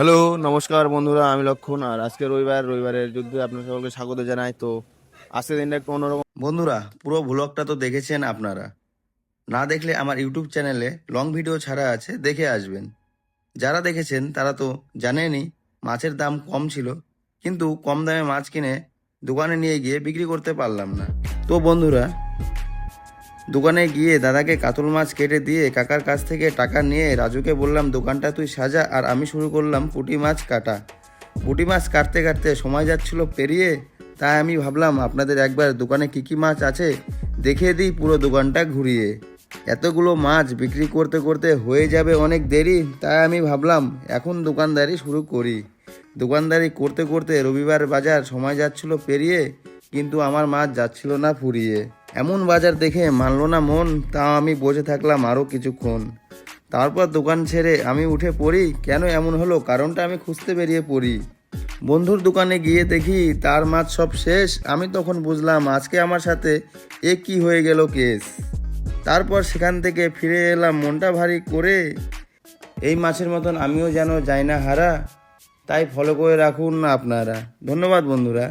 Hello, নমস্কার বন্ধুরা, আমি লক্ষণ আর আজকে রবিবার, রবিবারের যুদ্ধে আপনার সকলকে স্বাগত জানাই। তো আজকের দিনটা একটু অন্যরকম। বন্ধুরা, পুরো ভ্লগটা তো দেখেছেন আপনারা। না দেখলে আমার ইউটিউব চ্যানেলে লং ভিডিও ছাড়া আছে, দেখে আসবেন। যারা দেখেছেন, তারা তো জানেনই মাছের দাম কম ছিল, কিন্তু কম দামে মাছ কিনে দোকানে নিয়ে গিয়ে বিক্রি করতে পারলাম না। তো বন্ধুরা দোকানে গিয়ে দাদাকে কাতল মাছ কেটে দিয়ে কাকার কাছ থেকে টাকা নিয়ে রাজুকে বললাম, দোকানটা তুই সাজা, আর আমি শুরু করলাম পুঁটি মাছ কাটা। পুঁটি মাছ কাটতে কাটতে সময় যাচ্ছিল পেরিয়ে, তাই আমি ভাবলাম, আপনাদের একবার দোকানে কী কী মাছ আছে? দেখিয়ে দিই পুরো দোকানটা ঘুরিয়ে। এতগুলো মাছ বিক্রি করতে করতে হয়ে যাবে অনেক দেরি, তাই আমি ভাবলাম, এখন দোকানদারি শুরু করি। দোকানদারি করতে করতে রবিবার বাজার সময় যাচ্ছিল পেরিয়ে, কিন্তু আমার মাছ যাচ্ছিল না ফুরিয়ে। এমন বাজার দেখে মানলো না মন তাও আমি বসে থাকলাম আরও কিছুক্ষণ। তারপর দোকান ছেড়ে আমি উঠে পড়ি, কেন এমন হলো? কারণটা আমি খুঁজতে বেরিয়ে পড়ি। বন্ধুর দোকানে গিয়ে দেখি তার মাছ সব শেষ। আমি তখন বুঝলাম আজকে আমার সাথে এ কি হয়ে গেল কেস। তারপর সেখান থেকে ফিরে এলাম মনটা ভারী করে। এই মাছের মতন আমিও যেন যাই না হারা, তাই ফলো করে রাখুন না আপনারা। ধন্যবাদ বন্ধুরা।